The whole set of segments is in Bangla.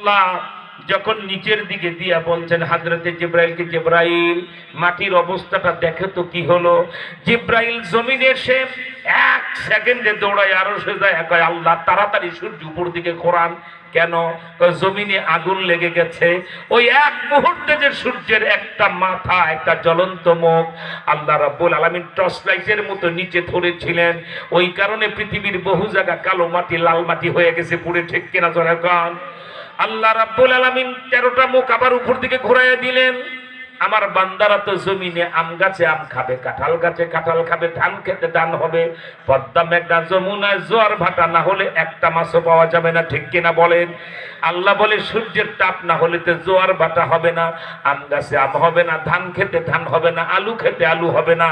আল্লাহ যখন নিচের দিকে দিয়া বলছেন, হাজরতে জিব্রাইলকে, জিব্রাইল, মাটির অবস্থাটা দেখে তো কি হলো? জিব্রাইল জমিনে এসে এক সেকেন্ডে দৌড়ায়, আরও সে যায় আল্লাহ, তাড়াতাড়ি সূর্য উপর দিকে কোরআন কেন? জমিনে আগুন লেগে গেছে। ওই এক মুহূর্তে যে সূর্যের একটা মাথা, একটা জ্বলন্ত মুখ, আল্লাহ রাব্বুল আলামিন টর্চ লাইটের মতো নিচে ধরেছিলেন। ওই কারণে পৃথিবীর বহু জায়গা কালো মাটি, লাল মাটি হয়ে গেছে পুড়ে, ঠিক কিনা কান? আল্লাহ রাব্বুল আলামিন তেরোটা মুখ আবার উপর দিকে ঘুরাইয়া দিলেন। আমার বান্দারা তো জমিনে আম গাছে আম খাবে, কাঁঠাল গাছে কাঁঠাল খাবে, ধান খেতে ধান হবে, পদ্মা মেঘনা যমুনায় জোয়ার ভাটা না হলে একটা মাছও পাওয়া যাবে না, ঠিক কিনা বলেন? আল্লাহ বলে, সূর্যের তাপ না হলে তো জোয়ার ভাটা হবে না, আম গাছে আম হবে না, ধান খেতে ধান হবে না, আলু খেতে আলু হবে না।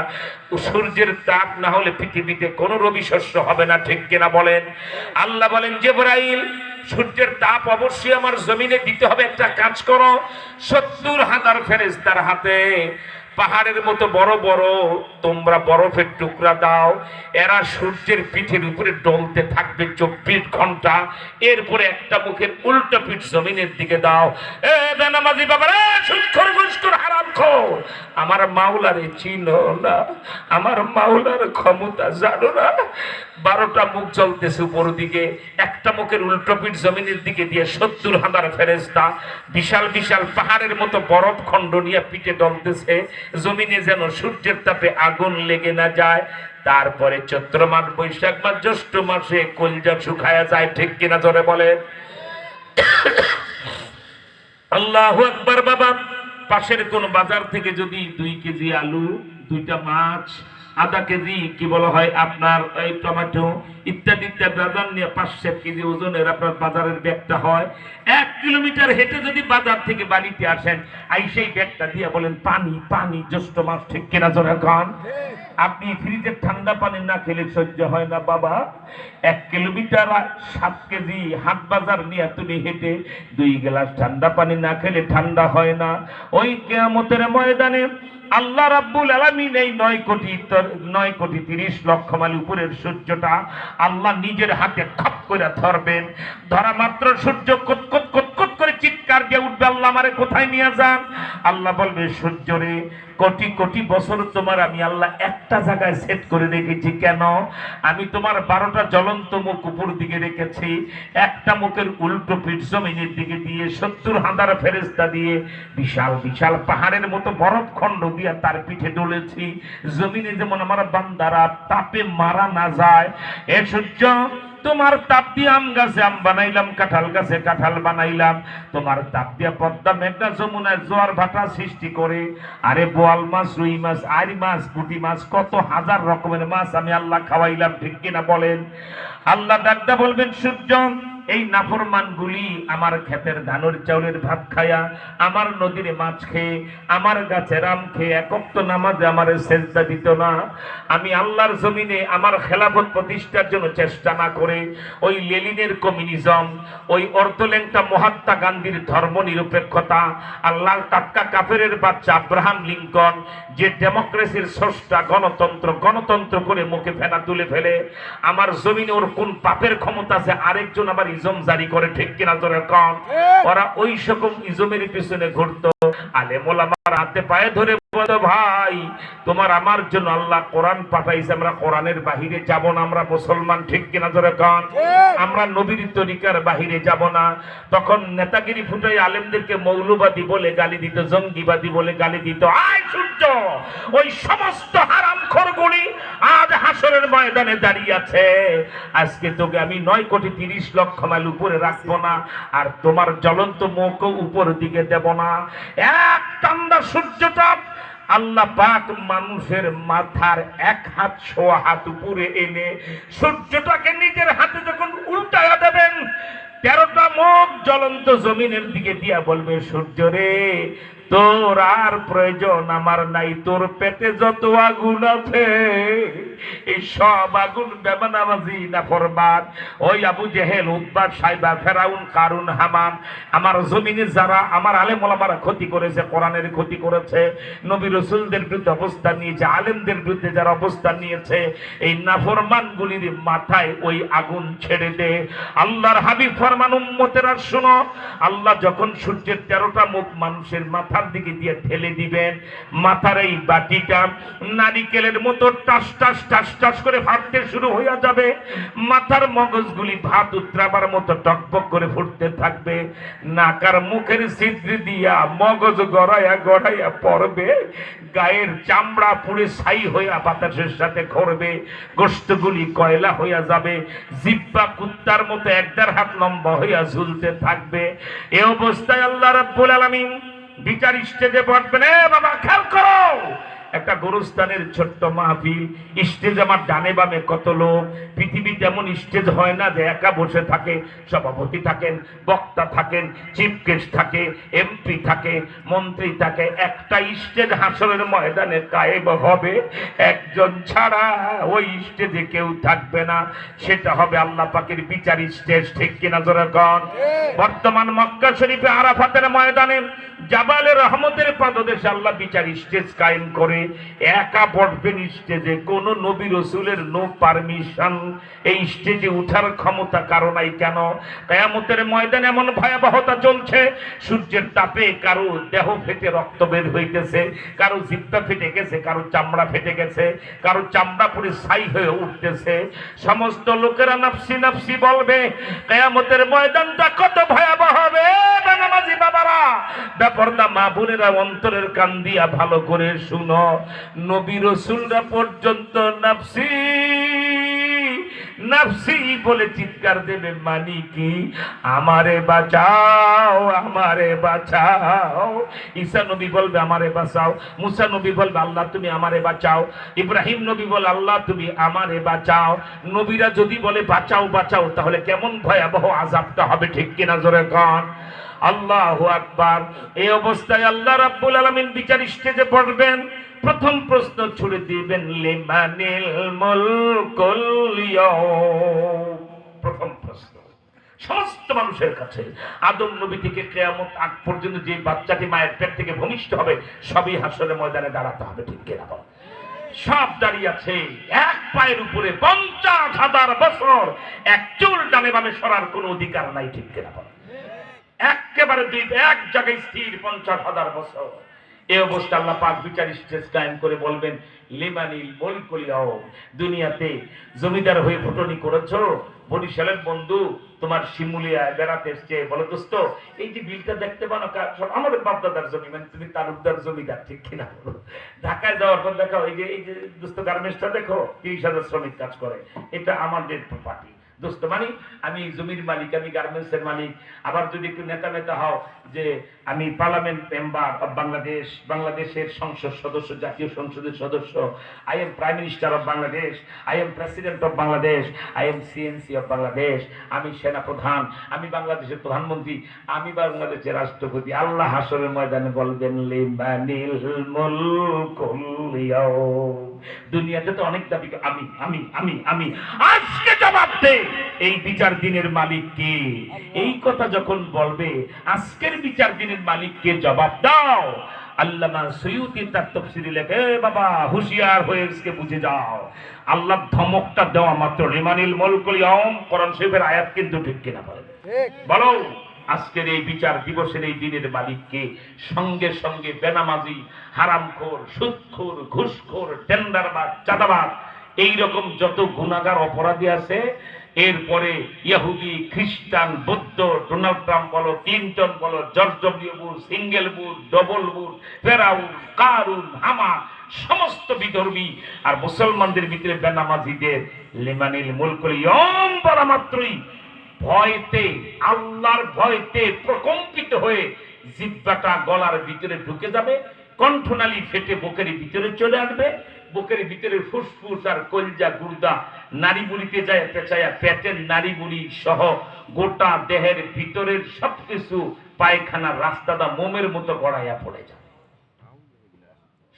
সূর্যের তাপ না হলে পৃথিবীতে কোনো রবি শস্য হবে না, ঠিক কিনা বলেন? আল্লাহ বলেন, জেবরাইল সূর্যের তাপ অবশ্যই আমার জমিনে দিতে হবে। একটা কাজ করো, সত্তর হাজার ফেরেজ তার হাতে পাহাড়ের মতো বড় বড়, তোমরা বরফের টুকরা দাও, এরা সূর্যের পিঠের উপরে ডলতে থাকবে চব্বিশ ঘণ্টা, এরপরে একটা মুখের উল্টো পিঠ জমিনের দিকে দাও। হারাম আমার মাওলারে চিনো না, আমার মাওলার ক্ষমতা জানো না। বারোটা মুখ চলতেছে উপর দিকে, একটা মুখের উল্টোপিট জমিনের দিকে দিয়ে সত্তর হাজার ফেরেস্তা বিশাল বিশাল পাহাড়ের মতো বরফ খণ্ড নিয়ে পিঠে ডলতেছে, জমিনে যেন সূর্যের তাপে আগুন লেগে না যায়। তারপরে চৈত্র মাস, বৈশাখ মাস, জ্যৈষ্ঠ মাসে কলজা শুকায়া যায়, ঠিক কিনা ধরে বলেন? আল্লাহ একবার বাবা, পাশের কোন বাজার থেকে যদি দুই কেজি আলু, দুইটা মাছ আধা কেজি কি বলা হয় আপনার, এই টমেটো, ইত্যাদি ইত্যাদি বাজার নিয়ে পাঁচ সাত কেজি ওজনের আপনার বাজারের ব্যাগটা হয়। এক কিলোমিটার হেঁটে যদি বাজার থেকে বাড়িতে আসেন, আই সেই ব্যাগটা দিয়ে বলেন, পানি পানি, জ্যৈষ্ঠ মাস ঠিক কেনা জোরে খান আপনি ফ্রিজের ঠান্ডা পানি না খেলে সহ্য হয় না, বাবা। এক কিলোমিটার সাত কেজি হাট বাজার নিয়ে তুমি হেঁটে দুই গ্লাস ঠান্ডা পানি না খেলে ঠান্ডা হয় না। ওই কেয়ামতের ময়দানে আল্লাহ রাব্বুল আলামিন এই নয় কোটি নয় কোটি তিরিশ লক্ষ মাইল উপরের সূর্যটা আল্লাহ নিজের হাতে খাপ করে ধরবেন। ধরা মাত্র সূর্য কটকট কটকট করে চিৎকার দিয়ে উঠবে, আল্লাহ আমারে কোথায় নিয়ে যান? আল্লাহ বলবে, সূর্য রে, কোটি কোটি বছর তোমার আমি আল্লাহ একটা জায়গায় সেট করে রেখেছি। কেন? আমি তোমার বারোটা জ্বলন্ত মুখ উপর দিকে রেখেছি। একটা মুখের উল্টো পিঠ জমিনের দিকে দিয়ে, সত্তর হাজার ফেরেস্তা দিয়ে বিশাল বিশাল পাহাড়ের মতো বরফ খণ্ড দিয়ে তার পিঠে ডলেছি। জমিনে যেমন আমার বান্দারা তাপে মারা না যায়। এ সূর্য তোমার তাপ দিয়ে আম গাছে আম বানাইলাম, কাঁঠাল গাছে কাঁঠাল বানাইলাম। তোমার তাপ দিয়ে পদ্মা, মেঘনা যমুনায় জোয়ার ভাটা সৃষ্টি করে। আরে বোয়াল মাছ, রুই মাছ আরি মাছ পুঁটি মাছ, কত হাজার রকমের মাছ আমি আল্লাহ খাওয়াইলাম, ঠিক কিনা বলেন? আল্লাহ ডাকদা বলবেন, সূর্য এই নাফরমান গুলি আমার ক্ষেতের ধানের চাউলের ভাত খায়া, আমার নদীর মাছ খেয়ে, আমার গাছের আম খেয়ে একক তো নামাজে আমার সেজদা দিত না। আমি আল্লাহর জমিনে আমার খেলাফত প্রতিষ্ঠার জন্য চেষ্টা না করে ওই লেলিনের কমিউনিজম, ওই অর্থলেংটা মহাত্মা গান্ধীর ধর্ম নিরপেক্ষতা আল্লাহ টাটকা কাফেরের বাচ্চা আব্রাহাম লিঙ্কন, যে ডেমোক্রেসির স্রষ্টা, গণতন্ত্র গণতন্ত্র করে মুখে ফেনা তুলে ফেলে, আমার জমিনে ওর কোন পাপের ক্ষমতা আছে, আরেকজন আবার ইজম জারি করে ঠিক কিনা জোরে কম? ওরা ওই সকম ইজমের পিছনে ঘুরতো। আলেমোলামার হাতে পায়ে ধরে ভাই তোমার আমার জন্য আল্লাহ কোরআন পাঠাইছে আমরা কোরআনের বাহিরে যাব না আমরা মুসলমান ঠিক কিনা ধরে কন আমরা নবীর তরিকার বাহিরে যাব না। তখন নেতাগিরি ফুটাই আলেমদেরকে মৌলবাদী বলে গালি দিত জঙ্গিবাদী বলে গালি দিত। আয় সূর্য ওই সমস্ত খরগুলি আজ হাসরের ময়দানে দাঁড়িয়ে আছে। আজকে তোকে আমি নয় কোটি তিরিশ লক্ষ মাইল উপরে রাখব না, আর তোমার জ্বলন্ত মুখ উপর দিকে দেব না। এক টান্দা সূর্যটা আল্লাহ পাক মানুষের মাথার এক হাত ছোয়া হাত উপরে এনে সূর্যটাকে নিজের হাতে যখন উল্টায়া দেবেন, তেরোটা মুখ জ্বলন্ত জমিনের দিকে দিয়া বলবে, সূর্য রে তোর আর প্রয়োজন আমার নাই। তোর পেটে যত আগুন আছে এই সব আগুন বেমানামাজি না ফরমান ওই আবু জেহেল উদ্বাদ সাইবা, ফেরাউন, কারুন হামান আমার জমিনে যারা, আমার আলেম ক্ষতি করেছে, কোরআনের ক্ষতি করেছে, নবী রসুলদের বিরুদ্ধে অবস্থান নিয়েছে, আলেমদের বিরুদ্ধে যারা অবস্থান নিয়েছে, এই নাফরমানগুলির মাথায় ওই আগুন ছেড়ে দে। আল্লাহর হাবিব ফরমান উম্মতেরা শোনো, আল্লাহ যখন সূর্যের তেরোটা মুখ মানুষের মাথার দিকে দিয়ে ঠেলে দিবেন, মাথার এই বাটিটা নারিকেলের মতো টাস টাস টাস টাস করে ফাটতে শুরু হইয়া যাবে। মাথার মগজগুলি ভাত উত্রাবার মতো করে ফুটতে থাকবে। নাকার মুখের ছিদ্রি দিয়া মগজ গড়াইয়া গড়াইয়া পড়বে। গায়ের চামড়া পুড়ে ছাই হইয়া বাতাসের সাথে করবে গোষ্ঠগুলি কয়লা হইয়া যাবে। জিব্বা কুত্তার মতো একদার হাত লম্বা হইয়া ঝুলতে থাকবে। এ অবস্থায় আল্লাহ রাব্বুল আলামিন বিচার স্টেজে বসবেন এ বাবা, খেয়াল করো! একটা গোরস্থানের ছোট্ট মাহফিল। স্টেজ আমার ডানে বামে কত লোক? পৃথিবীতে এমন স্টেজ হয় না যে একা বসে থাকে সভাপতি থাকেন বক্তা থাকেন চিফ গেস্ট থাকে এমপি থাকে মন্ত্রী থাকে। একটা স্টেজ হাসরের ময়দানে কায়েব হবে। একজন ছাড়া ওই স্টেজে কেউ থাকবে না। সেটা হবে আল্লাহ পাকের বিচার স্টেজ ঠিক কিনা জোরে কন? বর্তমান মক্কা শরীফে আরাফাতের ময়দানে জাবালের রহমতের পাদদেশে আল্লাহ বিচার স্টেজ কায়েম করে একা বসবেন স্টেজে। কোন নবী রসুলের নো পারমিশন এই স্টেজে উঠার ক্ষমতা কারণাই কেন? কেয়ামতের ময়দানে এমন ভয়াবহতা চলছে, সূর্যের তাপে কারও দেহ ফেটে, রক্ত বের হইতেছে, কারও জিব্বা ফেটে গেছে, কারও চামড়া ফেটে গেছে, কারও চামড়া পুরো ছাই হয়ে উঠতেছে। সমস্ত লোকেরা নাফসি নাফসি বলবে, কেয়ামতের ময়দানটা কত ভয়াবহ হবে? ব্যাপারটা মা বোনেরা অন্তরের কান দিয়া ভালো করে শুনো। নবী রসুলরা পর্যন্ত নাফসি। নাফসি বলে চিৎকার দেবে মানি কি? আমারে বাঁচাও আমারে বাঁচাও। ঈসা নবী বলবে, আমারে বাঁচাও। মুসা নবী বলবে, আল্লাহ তুমি আমারে বাঁচাও। ইব্রাহিম নবী বলে, আল্লাহ তুমি আমারে বাঁচাও। নবীরা যদি বলে, বাঁচাও বাঁচাও, তাহলে কেমন ভয়াবহ আজাবটা হবে ঠিক কিনা জোরে কন? আল্লাহ আকবার। এই অবস্থায় আল্লাহ রাব্বুল আলামিন বিচার স্টেজে পড়বেন। প্রথম প্রশ্ন ছুড়ে দিবেন, লিমানিল মুলকুল প্রথম প্রশ্ন সমস্ত মানুষের কাছে আদম নবী থেকে কেয়ামত আগ পর্যন্ত যে বাচ্চাটি মায়ের পেট থেকে ভূমিষ্ঠ হবে, সবই হাসরের ময়দানে দাঁড়াতে হবে, ঠিক কিনা? সব দাঁড়িয়ে আছে, এক পায়ের উপরে পঞ্চাশ হাজার বছর, এক চুল ডানে বামে সরার কোনো অধিকার নাই, ঠিক কিনা? একেবারে দুই, এক জায়গায় স্থির পঞ্চাশ হাজার বছর এই অবস্থা আল্লাহ পাক বিচার স্টেজ কায়েম করে বলবেন, লিমানিল বলকলিয়াও দুনিয়াতে জমিদার হয়ে ফুটনি করেছ বরিশালের বন্ধু তোমার শিমুলিয়ায় বেড়াতে এসছে, বলো দোস্ত, এই যে বিলটা দেখতে পানো আমাদের বাপদাদার জমি মানে তুমি তালুকদার জমিদার, ঠিক কিনা? ঢাকায় যাওয়ার পর দেখো, এই যে এই যে দোস্ত গার্মেন্টসটা দেখো, তিরিশ হাজার শ্রমিক কাজ করে, এটা আমাদের প্রপার্টি দোস্ত মানে আমি জমির মালিক, আমি গার্মেন্টস এর মালিক। আবার যদি একটু নেতা নেতা হও, যে আমি পার্লামেন্ট মেম্বার অফ বাংলাদেশ বাংলাদেশের সংসদ সদস্য, জাতীয় সংসদের সদস্য। I am prime minister of Bangladesh I am president of Bangladesh I am CNC of Bangladesh আমি সেনা প্রধান, আমি বাংলাদেশের প্রধানমন্ত্রী, আমি বাংলাদেশের রাষ্ট্রপতি। আল্লাহ হাসরের ময়দানে বলবেন দুনিয়াতে তো অনেক দাবি, আমি আমি আমি আমি। আজকে দে এই বিচার দিনের মালিক কে? এই কথা যখন বলবে আজকের বিচার দিনের মালিককে জবাব দাও। আল্লামা সৈয়দি তার তফসিরি লেখে বাবা হুঁশিয়ার হয়ে এসকে বুঝে যাও। আল্লাহ ধমকটা দেওয়া মাত্র রিমানিল মলকুল ইয়ম কোরআন শরীফের আয়াত কিন্তু ঠিক কিনা বলে। বলো আজকের এই বিচার দিবসের এই দিনের মালিককে সঙ্গে সঙ্গে বেনামাজি হারামখোর সুদখোর ঘুষখোর টেন্ডারবাজ চাঁদাবাজ এইরকম যত গুণাগার অপরাধী আছে, এরপরে ইহুদি, খ্রিস্টান, বৌদ্ধ, ডোনাল্ড ট্রাম্প বলো, ক্লিন্টন বলো, George W single Bush double Bush ফেরাউন, কারুন, হামা, সমস্ত বিধর্মী আর মুসলমানদের ভিতরে বেনামাজিদের লিমানিল মুলকুল ইয়ম বলা মাত্রই ভয়তে, আল্লাহর ভয়তে প্রকম্পিত হয়ে জিব্বাটা গলার ভিতরে ঢুকে যাবে, কণ্ঠনালী ফেটে বুকের ভিতরে চলে আসবে বুকের ভিতরে ফুসফুস আর কলজা গুর্দা। নারী বুড়িতে যায় পেঁচায়া পেটের নারী বুড়ি সহ গোটা দেহের ভিতরের সবকিছু পায়খানার রাস্তাটা মোমের মতো গড়াইয়া পড়ে যাবে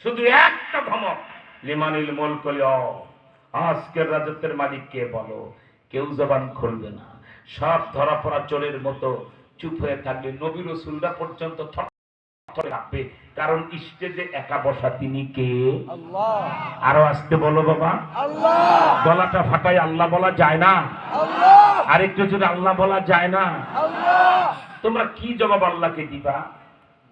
শুধু একটা ধমক, লিমানিল মোল কলি আজকের রাজত্বের মালিক কে বলো? কেউ জবান খুলবে না। সব ধরা পড়া চোরের মতো চুপ হয়ে থাকবে নবী রসুলরা পর্যন্ত কাঁপবে কারণ স্টেজে একা বসা তিনি কে? আরও আসতে বলো বাবা। গলাটা ফাটাই আল্লাহ বলা যায় না। আরেকটু জোরে আল্লাহ বলা যায় না। তোমরা কি জবাব আল্লাহকে দিবা?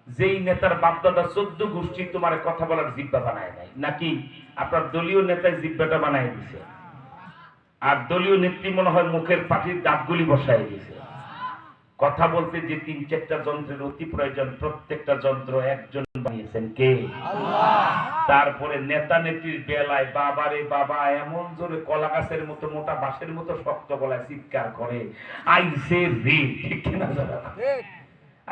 যেই নেতার বাপদাদা চোদ্দ গোষ্ঠী তোমার কথা বলার জিব্বা বানায় নাই। নাকি আপনার দলীয় নেতায় জিব্বাটা বানায় দিছে? আর দলীয় নেত্রী মনে হয় মুখের পাটির দাঁতগুলি বসায় দিছে। কথা বলতে যে তিন চারটা যন্ত্রের অতি প্রয়োজন প্রত্যেকটা যন্ত্র একজন বানিয়েছেন কে? তারপরে নেতা নেত্রীর বেলায় বাবারে বাবা এমন জোরে কলা গাছের মতো মোটা বাঁশের মতো শক্ত গলায় চিৎকার করে আইসে রে ঠিক কিনা যারা?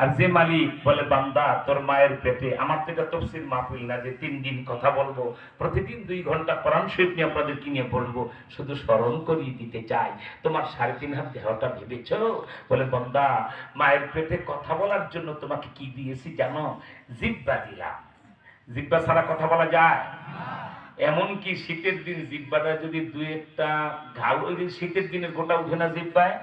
আর যে মালিক বলে, বান্দা, তোর মায়ের পেটে আমার তো এটা তফসির মাহফিল না, যে তিন দিন কথা বলব, প্রতিদিন দুই ঘণ্টা কোরআন শরীফ নিয়ে আপনাদেরকে নিয়ে পড়ব শুধু স্মরণ করিয়ে দিতে চাই। তোমার সাড়ে তিন হাত দেহটা ভেবেছ? বলে, বন্দা, মায়ের পেটে কথা বলার জন্য তোমাকে কি দিয়েছি জানো? জিব্বা দিলাম। জিব্বা ছাড়া কথা বলা যায়? এমনকি শীতের দিন জিব্বাটা যদি দুই একটা ঘাউ ওই শীতের দিনে গোটা উঠে না জিব্বায়?